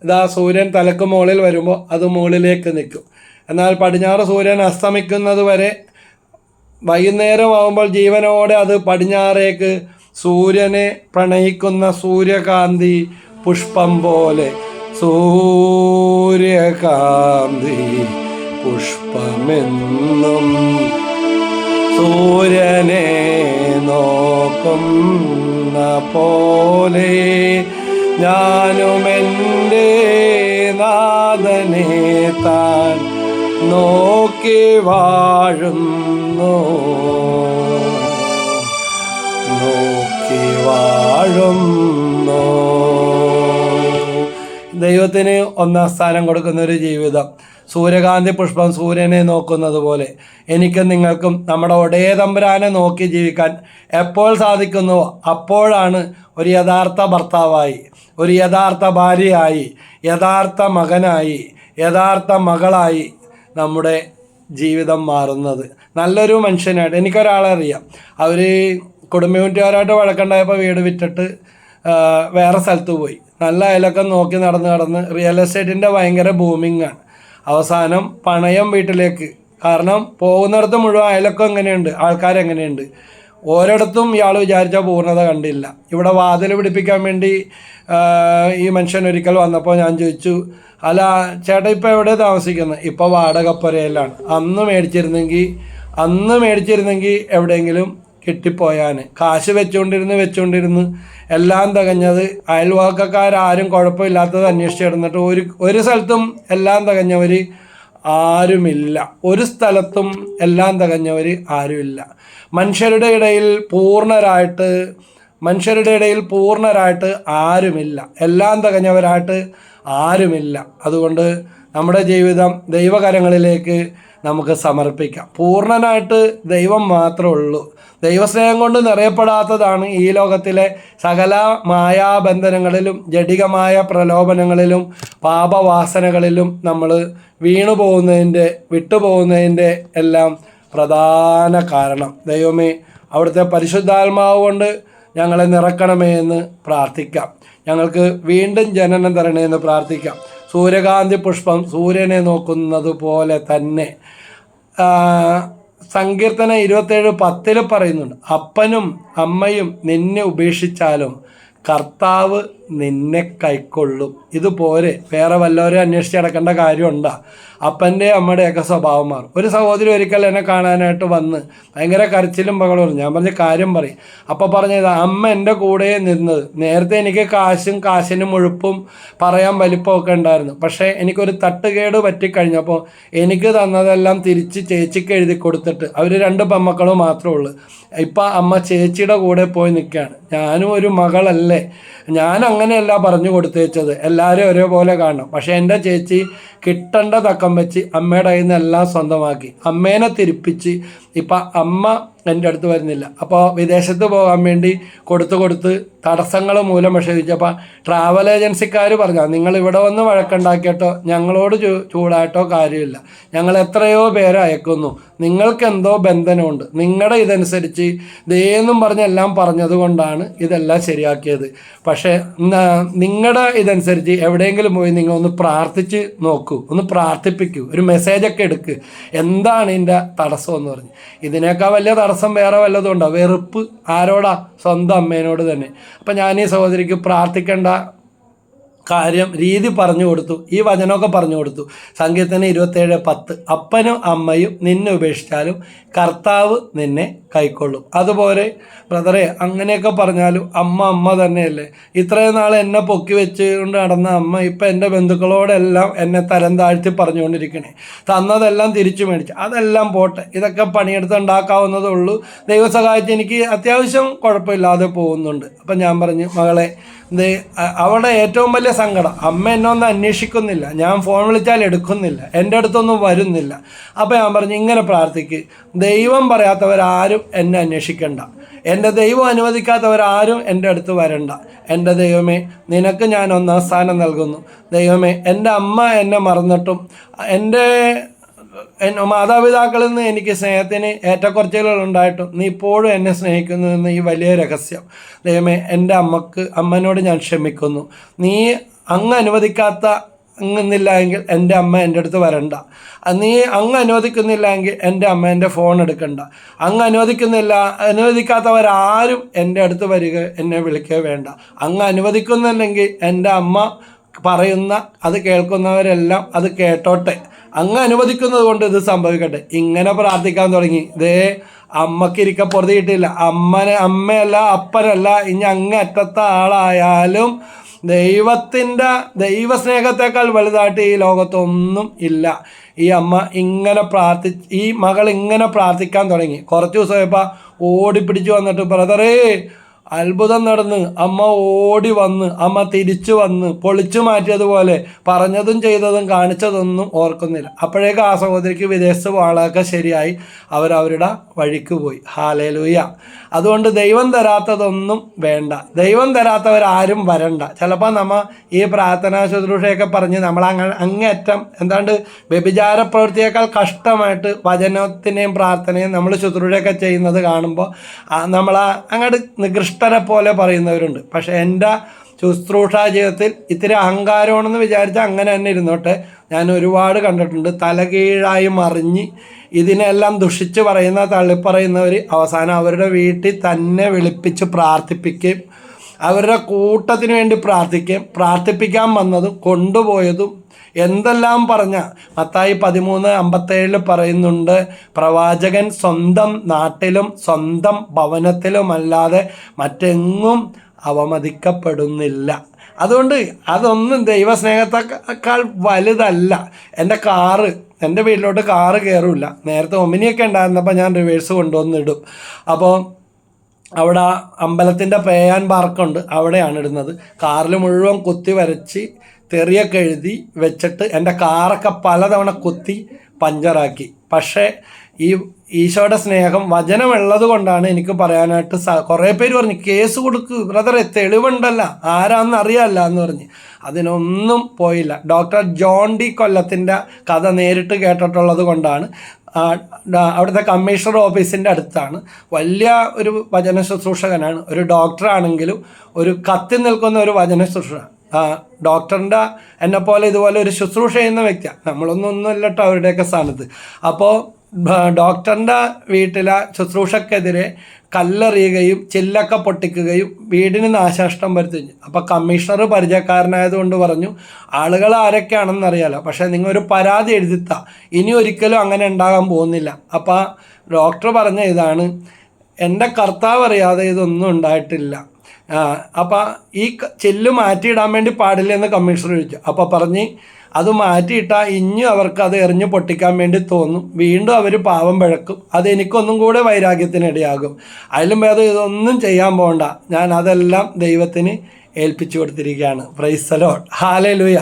ഇതാ സൂര്യൻ തലക്ക് മുകളിൽ വരുമ്പോൾ അത് മുകളിലേക്ക് നിൽക്കും. എന്നാൽ പടിഞ്ഞാറ് സൂര്യൻ അസ്തമിക്കുന്നത് വരെ വൈകുന്നേരം ആവുമ്പോൾ ജീവനോടെ അത് പടിഞ്ഞാറേക്ക് സൂര്യനെ പ്രണയിക്കുന്ന സൂര്യകാന്തി പുഷ്പം പോലെ സൂര്യകാന്തി പുഷ്പമെന്നും സൂര്യനെ നോക്കും പോലെ ഞാനും എന്റെ നാദനെ താൻ നോക്കി വാഴുന്നു. നോക്കി വാഴുന്നു. ദൈവത്തിന് ഒന്നാം സ്ഥാനം കൊടുക്കുന്ന ഒരു ജീവിതം. സൂര്യകാന്തി പുഷ്പം സൂര്യനെ നോക്കുന്നത് പോലെ. എനിക്കും നിങ്ങൾക്കും നമ്മുടെ ഒടേ തമ്പുരാനെ നോക്കി ജീവിക്കാൻ എപ്പോൾ സാധിക്കുന്നുവോ അപ്പോഴാണ് ഒരു യഥാർത്ഥ ഭർത്താവായി ഒരു യഥാർത്ഥ ഭാര്യയായി യഥാർത്ഥ മകനായി യഥാർത്ഥ മകളായി നമ്മുടെ ജീവിതം മാറുന്നത്. നല്ലൊരു മനുഷ്യനായിട്ട് എനിക്കൊരാളെ അറിയാം. അവർ കുടുംബ യൂണിറ്റുകാരായിട്ട് വഴക്കുണ്ടായപ്പോൾ വീട് വിറ്റിട്ട് വേറെ സ്ഥലത്ത് പോയി. നല്ല അയലൊക്കെ നോക്കി നടന്ന് നടന്ന് റിയൽ എസ്റ്റേറ്റിന്റെ ഭയങ്കര ബൂമിങ്ങാണ് അവസാനം പണയം വീട്ടിലേക്ക്. കാരണം പോകുന്നിടത്ത് മുഴുവൻ അയലൊക്കെ എങ്ങനെയുണ്ട്. ആൾക്കാരെങ്ങനെയുണ്ട് ഓരിടത്തും ഇയാൾ വിചാരിച്ച പൂർണത കണ്ടില്ല. ഇവിടെ വാതിൽ പിടിപ്പിക്കാൻ വേണ്ടി ഈ മനുഷ്യൻ ഒരിക്കൽ വന്നപ്പോൾ ഞാൻ ചോദിച്ചു അല്ല ചേട്ടാ ഇപ്പോൾ എവിടെ താമസിക്കുന്നത് ഇപ്പോൾ വാടകപ്പുരയിലാണ്. അന്ന് മേടിച്ചിരുന്നെങ്കിൽ അന്ന് മേടിച്ചിരുന്നെങ്കിൽ എവിടെയെങ്കിലും കിട്ടിപ്പോയാൻ കാശ് വെച്ചുകൊണ്ടിരുന്ന് വെച്ചുകൊണ്ടിരുന്ന് എല്ലാം തികഞ്ഞത് അയൽവാക്കക്കാരും കുഴപ്പമില്ലാത്തത് അന്വേഷിച്ച് കിടന്നിട്ട് ഒരു ഒരു സ്ഥലത്തും എല്ലാം തികഞ്ഞവർ ആരുമില്ല. ഒരു സ്ഥലത്തും എല്ലാം തികഞ്ഞവർ ആരുമില്ല. മനുഷ്യരുടെ ഇടയിൽ പൂർണരായിട്ട് മനുഷ്യരുടെ ഇടയിൽ പൂർണരായിട്ട് ആരുമില്ല. എല്ലാം തികഞ്ഞവരായിട്ട് ആരുമില്ല. അതുകൊണ്ട് നമ്മുടെ ജീവിതം ദൈവകരങ്ങളിലേക്ക് നമുക്ക് സമർപ്പിക്കാം. പൂർണനായിട്ട് ദൈവം മാത്രമേ ഉള്ളൂ ദൈവസ്നേഹം കൊണ്ട് നിറയപ്പെടാത്തതാണ് ഈ ലോകത്തിലെ സകല മായാബന്ധനങ്ങളിലും ജടികമായ പ്രലോഭനങ്ങളിലും പാപവാസനകളിലും നമ്മൾ വീണു പോകുന്നതിന്റെ വിട്ടുപോകുന്നതിന്റെ എല്ലാം പ്രധാന കാരണം. ദൈവമേ അവിടുത്തെ പരിശുദ്ധാത്മാവ് കൊണ്ട് ഞങ്ങളെ നിറക്കണമേ എന്ന് പ്രാർത്ഥിക്കാം. ഞങ്ങൾക്ക് വീണ്ടും ജനനം തരണേ എന്ന് പ്രാർത്ഥിക്കാം. സൂര്യകാന്തി പുഷ്പം സൂര്യനെ നോക്കുന്നത് പോലെ തന്നെ. സങ്കീർത്തന ഇരുപത്തേഴ് പത്തിൽ പറയുന്നുണ്ട് അപ്പനും അമ്മയും നിന്നെ ഉപേക്ഷിച്ചാലും കർത്താവ് നിന്നെ കൈക്കൊള്ളും. ഇതുപോലെ വേറെ വല്ലവരും അന്വേഷിച്ച് നടക്കേണ്ട കാര്യമുണ്ടോ. അപ്പന്റെ അമ്മയുടെയൊക്കെ സ്വഭാവം മാറും. ഒരു സഹോദരി ഒരിക്കൽ എന്നെ കാണാനായിട്ട് വന്ന് ഭയങ്കര കരച്ചിലും പകളും ഞാൻ പറഞ്ഞ കാര്യം പറയും. അപ്പോൾ പറഞ്ഞത് അമ്മ എന്റെ കൂടെ നിന്നത്. നേരത്തെ എനിക്ക് കാശും കാശിനും മുഴുപ്പും പറയാൻ വലിപ്പമൊക്കെ ഉണ്ടായിരുന്നു. പക്ഷേ എനിക്കൊരു തട്ടുകേട് പറ്റിക്കഴിഞ്ഞപ്പോൾ എനിക്ക് തന്നതെല്ലാം തിരിച്ച് ചേച്ചിക്ക് എഴുതി കൊടുത്തിട്ട് അവർ രണ്ട് പെമ്മക്കളും മാത്രമേ ഉള്ളൂ. ഇപ്പം അമ്മ ചേച്ചിയുടെ കൂടെ പോയി നിൽക്കുകയാണ്. ഞാനും ഒരു മകളല്ലേ. ഞാൻ അങ്ങനെയല്ല പറഞ്ഞു കൊടുത്തേച്ചത്. എല്ലാവരും ഒരേപോലെ കാണണം. പക്ഷേ എന്റെ ചേച്ചി കിട്ടേണ്ട തക്കം വെച്ച് അമ്മയുടെ കയ്യിൽ നിന്ന് എല്ലാം സ്വന്തമാക്കി. അമ്മേനെ തിരിപ്പിച്ച് ഇപ്പം അമ്മ എന്റെ അടുത്ത് വരുന്നില്ല. അപ്പോൾ വിദേശത്ത് പോകാൻ വേണ്ടി കൊടുത്ത് കൊടുത്ത് തടസ്സങ്ങൾ മൂലം വിഷമിച്ചപ്പോൾ ട്രാവൽ ഏജൻസിക്കാർ പറഞ്ഞു നിങ്ങൾ ഇവിടെ വന്ന് വഴക്കുണ്ടാക്കിയിട്ടോ? ഞങ്ങളോട് ചൂ ചൂടായിട്ടോ കാര്യമില്ല. ഞങ്ങൾ എത്രയോ പേരെ അയക്കുന്നു. നിങ്ങൾക്ക് എന്തോ ബന്ധനമുണ്ട്. നിങ്ങളുടെ ഇതനുസരിച്ച് ഇതേന്നും പറഞ്ഞ് എല്ലാം പറഞ്ഞതുകൊണ്ടാണ് ഇതെല്ലാം ശരിയാക്കിയത്. പക്ഷേ നിങ്ങളുടെ ഇതനുസരിച്ച് എവിടെയെങ്കിലും പോയി നിങ്ങൾ ഒന്ന് പ്രാർത്ഥിച്ച് നോക്കൂ. ഒന്ന് പ്രാർത്ഥിപ്പിക്കൂ ഒരു മെസ്സേജ് ഒക്കെ എടുക്ക്. എന്താണ് ഇതിന്റെ തടസ്സം എന്ന് പറഞ്ഞ്. ഇതിനേക്കാൾ വലിയ തടസ്സം വേറെ വല്ലതും ഉണ്ടോ? വെറുപ്പ് ആരോടാ? സ്വന്തം അമ്മേനോട് തന്നെ. അപ്പം ഞാൻ ഈ സഹോദരിക്ക് പ്രാർത്ഥിക്കേണ്ട കാര്യം രീതി പറഞ്ഞു കൊടുത്തു ഈ വചനമൊക്കെ പറഞ്ഞു കൊടുത്തു. സംഗീതത്തിന് ഇരുപത്തേഴ് പത്ത്. അപ്പനും അമ്മയും നിന്നെ ഉപേക്ഷിച്ചാലും കർത്താവ് നിന്നെ കൈക്കൊള്ളും. അതുപോലെ ബ്രദറെ അങ്ങനെയൊക്കെ പറഞ്ഞാലും അമ്മ അമ്മ തന്നെയല്ലേ? ഇത്രയും നാൾ എന്നെ പൊക്കി വെച്ചുകൊണ്ട് നടന്ന അമ്മ ഇപ്പം എന്റെ ബന്ധുക്കളോടെല്ലാം എന്നെ തരം താഴ്ത്തി പറഞ്ഞുകൊണ്ടിരിക്കണേ. തന്നതെല്ലാം തിരിച്ചു മേടിച്ചു. അതെല്ലാം പോട്ടെ. ഇതൊക്കെ പണിയെടുത്ത് ഉണ്ടാക്കാവുന്നതേ ഉള്ളൂ. ദൈവസഹായത്തിന് എനിക്ക് അത്യാവശ്യം കുഴപ്പമില്ലാതെ പോകുന്നുണ്ട്. അപ്പം ഞാൻ പറഞ്ഞു മകളെ ദേ അ- അവളുടെ ഏറ്റവും വലിയ സങ്കടം അമ്മ എന്നെ ഒന്നും അന്വേഷിക്കുന്നില്ല ഞാൻ ഫോൺ വിളിച്ചാൽ എടുക്കുന്നില്ല എന്റെ അടുത്തൊന്നും വരുന്നില്ല. അപ്പോൾ ഞാൻ പറഞ്ഞു ഇങ്ങനെ പ്രാർത്ഥിക്ക്. ദൈവം പറയാത്തവരാരും എന്നെ അന്വേഷിക്കണ്ട. എന്റെ ദൈവം അനുവദിക്കാത്തവരാരും എന്റെ അടുത്ത് വരണ്ട. എന്റെ ദൈവമേ നിനക്ക് ഞാൻ ഒന്നാം സ്ഥാനം നൽകുന്നു. ദൈവമേ എന്റെ അമ്മ എന്നെ മറന്നിട്ടും എന്റെ എൻ- മാതാപിതാക്കളിൽ നിന്ന് എനിക്ക് സ്നേഹത്തിന് ഏറ്റക്കുറച്ചുകൾ ഉണ്ടായിട്ടും നീ ഇപ്പോഴും എന്നെ സ്നേഹിക്കുന്നതെന്ന് ഈ വലിയ രഹസ്യം. ദൈവമേ എന്റെ അമ്മയ്ക്ക് അമ്മനോട് ഞാൻ ക്ഷമിക്കുന്നു. നീ അങ്ങ് അനുവദിക്കാത്ത അങ്ങുന്നില്ല എങ്കിൽ എന്റെ അമ്മ എന്റെ അടുത്ത് വരണ്ട. നീ അങ്ങ് അനുവദിക്കുന്നില്ല എങ്കിൽ എന്റെ അമ്മ എന്റെ ഫോൺ എടുക്കണ്ട. അങ്ങ് അനുവദിക്കുന്നില്ല അനുവദിക്കാത്തവരാരും എന്റെ അടുത്ത് വരിക എന്നെ വിളിക്കുക വേണ്ട. അങ്ങ് അനുവദിക്കുന്നില്ലെങ്കിൽ എന്റെ അമ്മ പറയുന്ന അത് കേൾക്കുന്നവരെല്ലാം അത് കേട്ടോട്ടെ. അങ്ങ് അനുവദിക്കുന്നത് കൊണ്ട് ഇത് സംഭവിക്കട്ടെ. ഇങ്ങനെ പ്രാർത്ഥിക്കാൻ തുടങ്ങി. ദേ അമ്മയ്ക്ക് ഇരിക്കപ്പുറത്ത് കിട്ടിയില്ല. അമ്മനെ അമ്മയല്ല അപ്പനല്ല ഇനി അങ്ങ് അറ്റത്ത ആളായാലും ദൈവത്തിന്റെ ദൈവസ്നേഹത്തെക്കാൾ വലുതായിട്ട് ഈ ലോകത്തൊന്നും ഇല്ല. ഈ അമ്മ ഇങ്ങനെ പ്രാർത്ഥി ഈ മകൾ ഇങ്ങനെ പ്രാർത്ഥിക്കാൻ തുടങ്ങി. കുറച്ച് ദിവസമായപ്പോൾ ഓടിപ്പിടിച്ച് വന്നിട്ട് ബ്രദറേ അത്ഭുതം നടന്ന് അമ്മ ഓടി വന്ന് അമ്മ തിരിച്ചു വന്ന് പൊളിച്ചു മാറ്റിയതുപോലെ പറഞ്ഞതും ചെയ്തതും കാണിച്ചതൊന്നും ഓർക്കുന്നില്ല. അപ്പോഴേക്ക് ആ സഹോദരിക്ക് വിദേശത്ത് പോകാനൊക്കെ ശരിയായി. അവരവരുടെ വഴിക്ക് പോയി. ഹാലേലൂയ. അതുകൊണ്ട് ദൈവം തരാത്തതൊന്നും വേണ്ട. ദൈവം തരാത്തവരാരും വരണ്ട. ചിലപ്പോൾ നമ്മൾ ഈ പ്രാർത്ഥനാ ശുശ്രൂഷയൊക്കെ പറഞ്ഞ് നമ്മൾ അങ്ങ അങ്ങേയറ്റം എന്താണ്ട് വ്യഭിചാര പ്രവൃത്തിയേക്കാൾ കഷ്ടമായിട്ട് വചനത്തിനെയും പ്രാർത്ഥനയും നമ്മൾ ശുശ്രൂഷയൊക്കെ ചെയ്യുന്നത് കാണുമ്പോൾ നമ്മൾ അങ്ങോട്ട് നികൃഷ്ടരെ പോലെ പറയുന്നവരുണ്ട്. പക്ഷേ എന്റെ ശുശ്രൂഷ ജീവിതത്തിൽ ഇത്തിരി അഹങ്കാരമാണെന്ന് വിചാരിച്ച് അങ്ങനെ തന്നെ ഇരുന്നോട്ടെ. ഞാൻ ഒരുപാട് കണ്ടിട്ടുണ്ട്. തലകീഴായി മറിഞ്ഞ് ഇതിനെല്ലാം ദുഷിച്ച് പറയുന്ന തള്ളിപ്പറയുന്നവർ അവസാനം അവരുടെ വീട്ടിൽ തന്നെ വിളിപ്പിച്ച് പ്രാർത്ഥിപ്പിക്കുകയും അവരുടെ കൂട്ടത്തിന് വേണ്ടി പ്രാർത്ഥിക്കുകയും പ്രാർത്ഥിപ്പിക്കാൻ വന്നതും കൊണ്ടുപോയതും എന്തെല്ലാം പറഞ്ഞ മത്തായി പതിമൂന്ന് അമ്പത്തേഴിൽ പറയുന്നുണ്ട് പ്രവാചകൻ സ്വന്തം നാട്ടിലും സ്വന്തം ഭവനത്തിലുമല്ലാതെ മറ്റെങ്ങും അവമതിക്കപ്പെടുന്നില്ല. അതുകൊണ്ട് അതൊന്നും ദൈവസ്നേഹത്തെക്കാൾ വലുതല്ല. എന്റെ കാറ് എന്റെ വീട്ടിലോട്ട് കാറ് കയറില്ല നേരത്തെ ഒമിനിയൊക്കെ ഉണ്ടായിരുന്നപ്പോൾ ഞാൻ റിവേഴ്സ് കൊണ്ടുവന്നിടും. അപ്പോൾ അവിടെ അമ്പലത്തിന്റെ പേയാൻ പാർക്കുണ്ട്. അവിടെയാണ് ഇടുന്നത്. കാറിൽ മുഴുവൻ കുത്തി വരച്ച് തെറിയൊക്കെ എഴുതി വെച്ചിട്ട് എന്റെ കാറൊക്കെ പലതവണ കുത്തി പഞ്ചറാക്കി. പക്ഷേ ഈ ഈശോയുടെ സ്നേഹം വചനമുള്ളത് കൊണ്ടാണ് എനിക്ക് പറയാനായിട്ട് സ കുറേ പേര് പറഞ്ഞു കേസ് കൊടുക്ക് ബ്രദറെ തെളിവുണ്ടല്ല ആരാന്ന് അറിയാമല്ല എന്ന് പറഞ്ഞ്. അതിനൊന്നും പോയില്ല. ഡോക്ടർ ജോൺ ഡി കൊല്ലത്തിന്റെ കഥ നേരിട്ട് കേട്ടിട്ടുള്ളത് കൊണ്ടാണ്. അവിടുത്തെ കമ്മീഷണർ ഓഫീസിന്റെ അടുത്താണ്. വലിയ ഒരു വചന ശുശ്രൂഷകനാണ്. ഒരു ഡോക്ടറാണെങ്കിലും ഒരു കത്തി നിൽക്കുന്ന ഒരു വചന ശുശ്രൂഷ. ഡോക്ടറിന്റെ എന്നെപ്പോലെ പോലെ ഇതുപോലെ ഒരു ശുശ്രൂഷ ചെയ്യുന്ന വ്യക്തിയാണ് നമ്മളൊന്നും ഒന്നുമല്ല കേട്ടോ അവരുടെയൊക്കെ സ്ഥാനത്ത്. അപ്പോൾ ഡോക്ടറിന്റെ വീട്ടിലെ ശുശ്രൂഷക്കെതിരെ കല്ലെറിയുകയും ചില്ലൊക്കെ പൊട്ടിക്കുകയും വീടിന് നാശനഷ്ടം വരുത്തുകയും അപ്പോൾ കമ്മീഷണർ പരിചയക്കാരനായതുകൊണ്ട് പറഞ്ഞു ആളുകൾ ആരൊക്കെയാണെന്ന് അറിയാലോ പക്ഷേ നിങ്ങൾ ഒരു പരാതി എഴുതിത്ത. ഇനി ഒരിക്കലും അങ്ങനെ ഉണ്ടാകാൻ പോകുന്നില്ല. അപ്പോൾ ഡോക്ടർ പറഞ്ഞ ഇതാണ് എന്റെ കർത്താവ് അറിയാതെ ഇതൊന്നും ഉണ്ടായിട്ടില്ല. അപ്പം ഈ ചെല്ല് ചില്ല് മാറ്റിയിടാൻ വേണ്ടി പാടില്ലെന്ന് കമ്മീഷണർ ചോദിച്ചു. അപ്പോൾ പറഞ്ഞ് അത് മാറ്റിയിട്ടാൽ ഇനിയും അവർക്ക് അത് എറിഞ്ഞു പൊട്ടിക്കാൻ വേണ്ടി തോന്നും. വീണ്ടും അവർ പാവം പിഴക്കും. അത് എനിക്കൊന്നും കൂടെ വൈരാഗ്യത്തിനിടയാകും. അതിലും ഭേദം ഇതൊന്നും ചെയ്യാൻ പോകണ്ട ഞാൻ അതെല്ലാം ദൈവത്തിന് ഏൽപ്പിച്ചു കൊടുത്തിരിക്കുകയാണ്. പ്രൈസലോ ഹാലേ ലൂയ